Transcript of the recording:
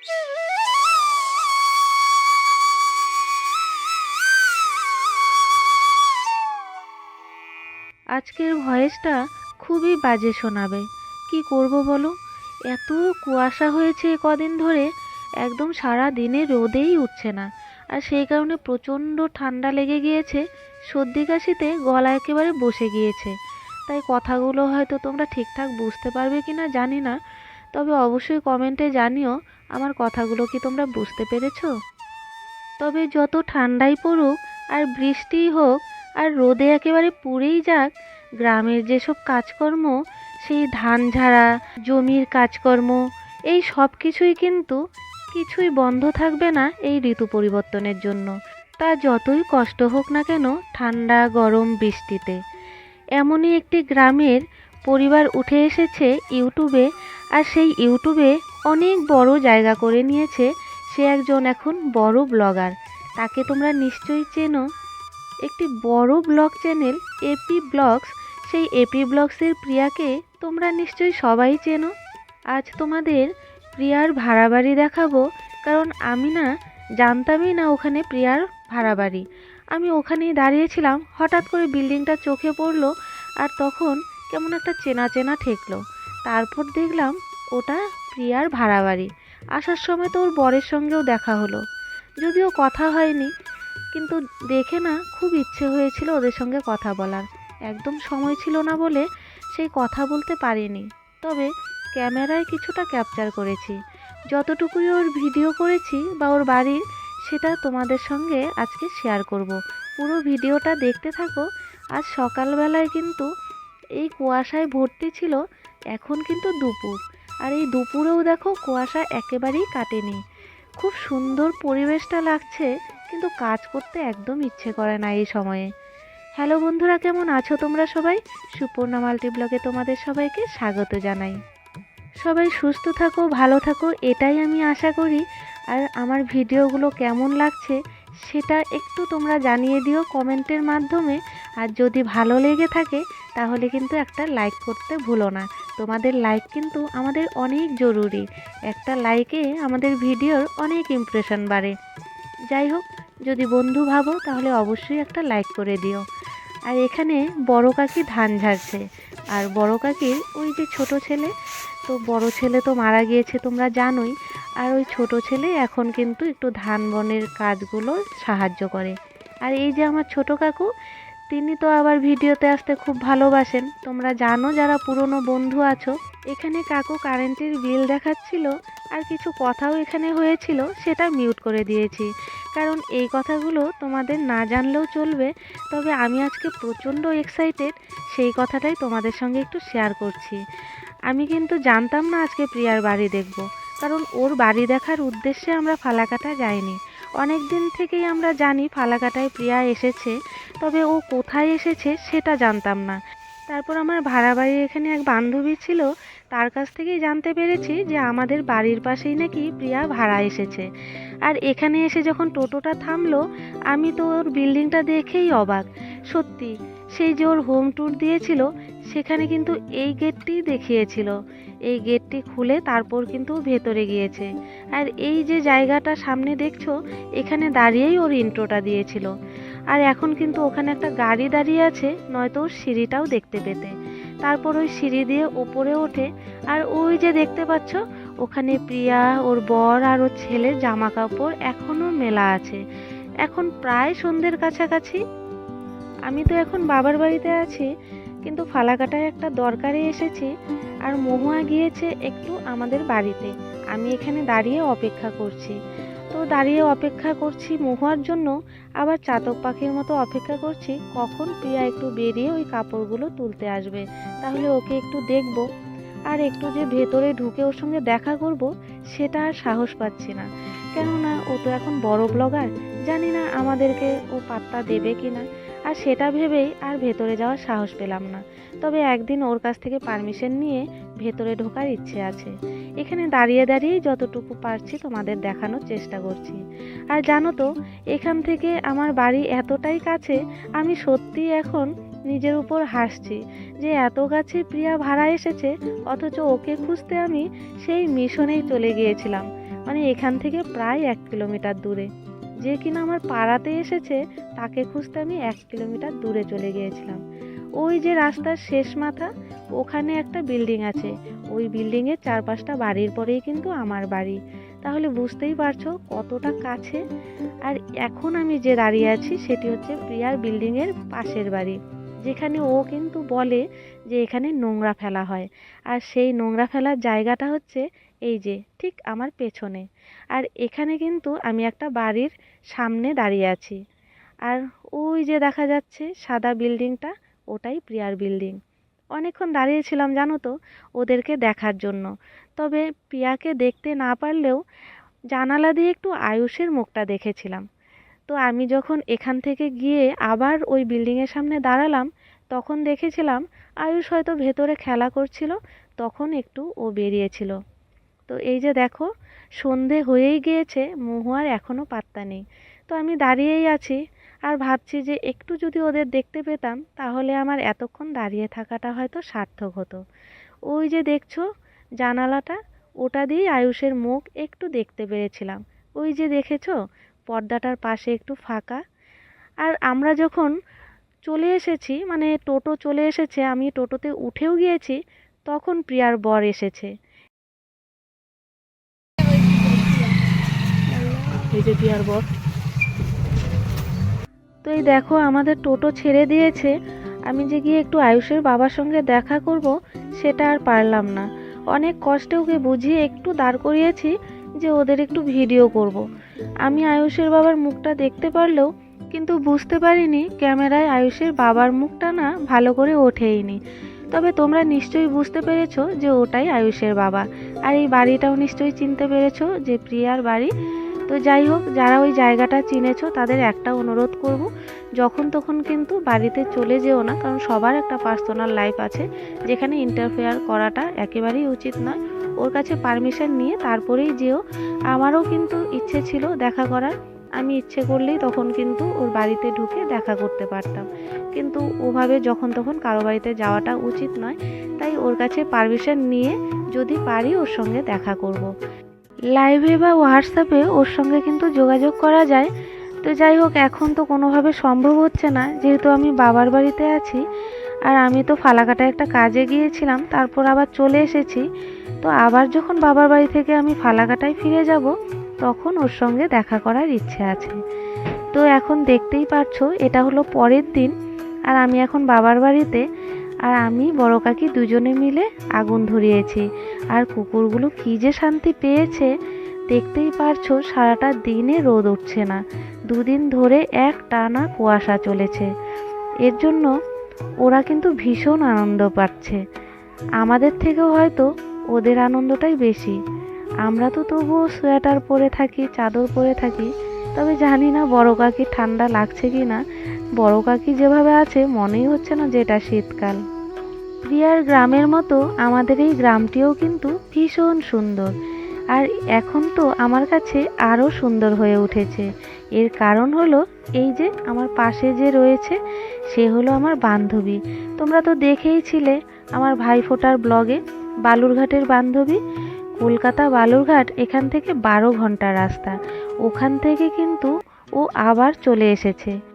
আজকের ভয়েসটা খুবই বাজে শোনাবে। কি করব বলো? এত কুয়াশা হয়েছে কদিন ধরে, একদম সারা দিনে রোদেই উঠছে না। আর সেই কারণে প্রচণ্ড ঠান্ডা লেগে গিয়েছে, সর্দি কাশিতে গলা একেবারে বসে গিয়েছে। তাই কথাগুলো হয়তো তোমরা ঠিকঠাক বুঝতে পারবে কি না জানি না, তবে অবশ্যই কমেন্টে জানিও আমার কথাগুলো কি তোমরা বুঝতে পেরেছ? তবে যত ঠান্ডাই পড়ুক, আর বৃষ্টিই হোক, আর রোদে একেবারে পুড়েই যাক, গ্রামের যেসব কাজকর্ম, সেই ধান ঝাড়া, জমির কাজকর্ম, এই সব কিছুই কিন্তু কিছুই বন্ধ থাকবে না এই ঋতু পরিবর্তনের জন্য। তা যতই কষ্ট হোক না কেন, ঠান্ডা, গরম, বৃষ্টিতে। এমনই একটি গ্রামের পরিবার উঠে এসেছে ইউটিউবে, আর সেই ইউটিউবে অনেক বড় জায়গা করে নিয়েছে সে একজন এখন বড় ব্লগার। তাকে তোমরা নিশ্চয়ই চেনো। একটি বড় ব্লগ চ্যানেল এপি ব্লগস সেই এপি ব্লগসের প্রিয়াকে তোমরা নিশ্চয়ই সবাই চেনো। আজ তোমাদের প্রিয়ার ভাড়া বাড়ি দেখাবো, কারণ আমি না জানতামই না ওখানে প্রিয়ার ভাড়া বাড়ি আমি ওখানেই দাঁড়িয়েছিলাম, হঠাৎ করে বিল্ডিংটা চোখে পড়ল আর তখন কেমন একটা চেনা চেনা ঠেকলো। তারপর দেখলাম ওটা প্রিয়ার ভাড়া বাড়ি আসার সময় তো ওর বরের সঙ্গেও দেখা হলো। যদিও কথা হয়নি, কিন্তু দেখে না খুব ইচ্ছে হয়েছিল ওদের সঙ্গে কথা বলার। একদম সময় ছিল না বলে সেই কথা বলতে পারিনি। তবে ক্যামেরায় কিছুটা ক্যাপচার করেছি। যতটুকুই ওর ভিডিও করেছি বা ওর বাড়ির, সেটা তোমাদের সঙ্গে আজকে শেয়ার করব। পুরো ভিডিওটা দেখতে থাকো। আজ সকালবেলায় কিন্তু এই কুয়াশায় ভর্তি ছিল, এখন কিন্তু দুপুর। আর এই দুপুরেও দেখো কুয়াশা একেবারেই কাটেনি। খুব সুন্দর পরিবেশটা লাগছে, কিন্তু কাজ করতে একদম ইচ্ছে করে না এই সময়ে। হ্যালো বন্ধুরা, কেমন আছো তোমরা সবাই? সুপর্ণা মাল্টি ব্লগে তোমাদের সবাইকে স্বাগত জানাই। সবাই সুস্থ থাকো, ভালো থাকো, এটাই আমি আশা করি। আর আমার ভিডিওগুলো কেমন লাগছে সেটা একটু তোমরা জানিয়ে দিও কমেন্টের মাধ্যমে। আর যদি ভালো লেগে থাকে তাহলে কিন্তু একটা লাইক করতে ভুলো না। তোমাদের লাইক কিন্তু আমাদের অনেক জরুরি। একটা লাইকে আমাদের ভিডিওর অনেক ইমপ্রেশন বাড়ে। যাই হোক, যদি বন্ধু ভাবো, তাহলে অবশ্যই একটা লাইক করে দিও। আর এখানে বড় কাকি ধান ঝাড়ছে। আর বড় কাকির ওই যে ছোট ছেলে, তো বড় ছেলে তো মারা গিয়েছে তোমরা জানোই। আর ওই ছোট ছেলে এখন কিন্তু একটু ধান বনের কাজগুলো সাহায্য করে। আর এই যে আমার ছোট কাকু তিনি তো আবার ভিডিওতে আসতে খুব ভালোবাসেন। তোমরা জানো যারা পুরনো বন্ধু আছো, এখানে কাকু কারেন্টের বিল দেখাচ্ছিল আর কিছু কথাও এখানে হয়েছিল সেটা মিউট করে দিয়েছি। কারণ এই কথাগুলো তোমাদের না জানলেও চলবে, তবে আমি আজকে প্রচণ্ড এক্সাইটেড সেই কথাটাই তোমাদের সঙ্গে একটু শেয়ার করছি। আমি কিন্তু জানতাম না আজকে প্রিয়ার বাড়ি দেখব, কারণ ওর বাড়ি দেখার উদ্দেশ্যে আমরা ফালাকাটা যাইনি। অনেক দিন থেকেই আমরা জানি ফালাকাটায় প্রিয়া এসেছে, তবে ও কোথায় এসেছে সেটা জানতাম না। তারপর আমার ভাড়া বাড়ির এখানে এক বান্ধবী ছিল, তার কাছ থেকেই জানতে পেরেছি যে আমাদের বাড়ির পাশেই নাকি প্রিয়া ভাড়া এসেছে। আর এখানে এসে যখন টোটোটা থামলো, আমি তো ওর বিল্ডিংটা দেখেই অবাক। সত্যি, সেই যে ওর হোম ট্যুর দিয়েছিল সেখানে কিন্তু এই গেটটি দেখিয়েছিল। এই গেটটি খুলে তারপর কিন্তু ভেতরে গিয়েছে। আর এই যে জায়গাটা সামনে দেখছ, এখানে দাঁড়িয়েই ওর ইন্ট্রোটা দিয়েছিল। আর এখন কিন্তু ওখানে একটা গাড়ি দাঁড়িয়ে আছে, নয়তো ওর সিঁড়িটাও দেখতে পেতে। তারপর ওই সিঁড়ি দিয়ে ওপরে ওঠে। আর ওই যে দেখতে পাচ্ছ, ওখানে প্রিয়া, ওর বর আর ওর ছেলের জামা কাপড় এখনও মেলা আছে। এখন প্রায় সন্ধ্যের কাছাকাছি। আমি তো এখন বাবার বাড়িতে আছি। কিন্তু ফালাকাটায় একটা দরকারে এসেছি আর মহুয়া গিয়েছে একটু আমাদের বাড়িতে। আমি এখানে দাঁড়িয়ে অপেক্ষা করছি। তো দাঁড়িয়ে অপেক্ষা করছি মহুয়ার জন্য, আবার চাতক পাখির মতো অপেক্ষা করছি কখন প্রিয়া একটু বেরিয়ে ওই কাপড়গুলো তুলতে আসবে। তাহলে ওকে একটু দেখব। আর একটু যে ভেতরে ঢুকে ওর সঙ্গে দেখা করব, সেটা আর সাহস পাচ্ছি না। কেননা ও তো এখন বড় ব্লগার জানি না আমাদেরকে ও পাত্তা দেবে কি না আর সেটা ভেবেই আর ভেতরে যাওয়ার সাহস পেলাম না। তবে একদিন ওর কাছ থেকে পারমিশন নিয়ে ভেতরে ঢোকার ইচ্ছে আছে। এখানে দাঁড়িয়ে দাঁড়িয়েই যতটুকু পারছি তোমাদের দেখানোর চেষ্টা করছি। আর জানো তো, এখান থেকে আমার বাড়ি এতটাই কাছে, আমি সত্যি এখন নিজের উপর হাসছি যে এত কাছে প্রিয়া ভাড়া এসেছে, অথচ ওকে খুঁজতে আমি সেই মিশনেই চলে গিয়েছিলাম। মানে এখান থেকে প্রায় এক কিলোমিটার দূরে। যে কিনা আমার পাড়াতে এসেছে, তাকে খুঁজতে আমি এক কিলোমিটার দূরে চলে গিয়েছিলাম। ওই যে রাস্তার শেষ মাথা, ওখানে একটা বিল্ডিং আছে। ওই বিল্ডিংয়ের চার পাঁচটা বাড়ির পরেই কিন্তু আমার বাড়ি। তাহলে বুঝতেই পারছ কতটা কাছে। আর এখন আমি যে দাঁড়িয়ে আছি, সেটি হচ্ছে প্রিয়ার বিল্ডিংয়ের পাশের বাড়ি। যেখানে ও কিন্তু বলে যে এখানে নোংরা ফেলা হয়। আর সেই নোংরা ফেলার জায়গাটা হচ্ছে এই যে, ঠিক আমার পেছনে। আর এখানে কিন্তু আমি একটা বাড়ির সামনে দাঁড়িয়ে আছি। আর ওই যে দেখা যাচ্ছে সাদা বিল্ডিংটা, ওটাই প্রিয়ার বিল্ডিং। অনেকক্ষণ দাঁড়িয়েছিলাম, জানো তো, ওদেরকে দেখার জন্য। তবে প্রিয়াকে দেখতে না পারলেও জানালা দিয়ে একটু আয়ুষের মুখটা দেখেছিলাম। তো আমি যখন এখান থেকে গিয়ে আবার ওই বিল্ডিংয়ের সামনে দাঁড়ালাম, তখন দেখেছিলাম আয়ুষ হয়তো ভেতরে খেলা করছিল, তখন একটু ও বেরিয়েছিল। তো এই যে দেখো, সন্ধে হয়েই গিয়েছে মহুয়ার এখনও পাত্তা নেই। তো আমি দাঁড়িয়েই আছি আর ভাবছি যে একটু যদি ওদের দেখতে পেতাম, তাহলে আমার এতক্ষণ দাঁড়িয়ে থাকাটা হয়তো সার্থক হতো। ওই যে দেখছ, জানালাটা, ওটা দিয়েই আয়ুষের মুখ একটু দেখতে পেরেছিলাম। ওই যে দেখেছ, পর্দাটার পাশে একটু ফাঁকা। আর আমরা যখন চলে এসেছি মানে টোটো চলে এসেছে, আমি টোটোতে উঠেও গিয়েছি, তখন প্রিয়ার বর এসেছে। এই যে বর। তো এই দেখো, আমাদের টোটো ছেড়ে দিয়েছে। আমি যে গিয়ে একটু আয়ুষের বাবার সঙ্গে দেখা করব, সেটা আর পারলাম না। অনেক কষ্টে ওকে বুঝিয়ে একটু দাঁড় করিয়েছি যে ওদের একটু ভিডিও করব। আমি আয়ুষের বাবার মুখটা দেখতে পারলেও কিন্তু বুঝতে পারিনি ক্যামেরায় আয়ুষের বাবার মুখটা না ভালো করে ওঠেইনি। তবে তোমরা নিশ্চয়ই বুঝতে পেরেছ যে ওটাই আয়ুষের বাবা। আর এই বাড়িটাও নিশ্চয়ই চিনতে পেরেছ যে প্রিয়ার বাড়ি। তো যাই হোক, যারা ওই জায়গাটা চিনেছো, তাদের একটা অনুরোধ করব, যখন তখন কিন্তু বাড়িতে চলে যেও না, কারণ সবার একটা পার্সোনাল লাইফ আছে, যেখানে ইন্টারফেয়ার করাটা একেবারেই উচিত নয়। ওর কাছে পারমিশন নিয়ে তারপরেই যেও। আমারও কিন্তু ইচ্ছে ছিল দেখা করার। আমি ইচ্ছে করলেই তখন কিন্তু ওর বাড়িতে ঢুকে দেখা করতে পারতাম। কিন্তু ওভাবে যখন তখন কারও বাড়িতে যাওয়াটা উচিত নয়। তাই ওর কাছে পারমিশন নিয়ে যদি পারি ওর সঙ্গে দেখা করব। লাইভে বা হোয়াটসঅ্যাপে ওর সঙ্গে কিন্তু যোগাযোগ করা যায়। তো যাই হোক, এখন তো কোনোভাবে সম্ভব হচ্ছে না। যেহেতু আমি বাবার বাড়িতে আছি, আর আমি তো ফালাকাটা একটা কাজে গিয়েছিলাম, তারপর আবার চলে এসেছি। তো আবার যখন বাবার বাড়ি থেকে আমি ফালাকাটায় ফিরে যাব, তখন ওর সঙ্গে দেখা করার ইচ্ছে আছে। তো এখন দেখতেই পারছ, এটা হলো পরের দিন, আর আমি এখন বাবার বাড়িতে। আর আমি বড় কাকি দুজনে মিলে আগুন ধরিয়েছি। আর কুকুরগুলো কী যে শান্তি পেয়েছে, দেখতেই পারছ সারাটা দিনে রোদ উঠছে না। দুদিন ধরে এক টানা কুয়াশা চলেছে। এর জন্য ওরা কিন্তু ভীষণ আনন্দ পাচ্ছে। আমাদের থেকেও হয়তো ওদের আনন্দটাই বেশি। আমরা তো তবুও সোয়েটার পরে থাকি, চাদর পরে থাকি, তবে জানি না বড় কাকি ঠান্ডা লাগছে কি না বড় কাকি যেভাবে আছে, মনেই হচ্ছে না যে এটা শীতকাল। প্রিয়ার গ্রামের মতো আমাদের এই গ্রামটিও কিন্তু ভীষণ সুন্দর। আর এখন তো আমার কাছে আরও সুন্দর হয়ে উঠেছে। এর কারণ হলো এই যে আমার পাশে যে রয়েছে, সে হলো আমার বান্ধবী। তোমরা তো দেখেইছিলে আমার ভাইফোঁটার ব্লগে, বালুরঘাটের বান্ধবী। কলকাতা বালুরঘাট এখান থেকে বারো ঘণ্টা রাস্তা। ওখান থেকে কিন্তু ও আবার চলে এসেছে।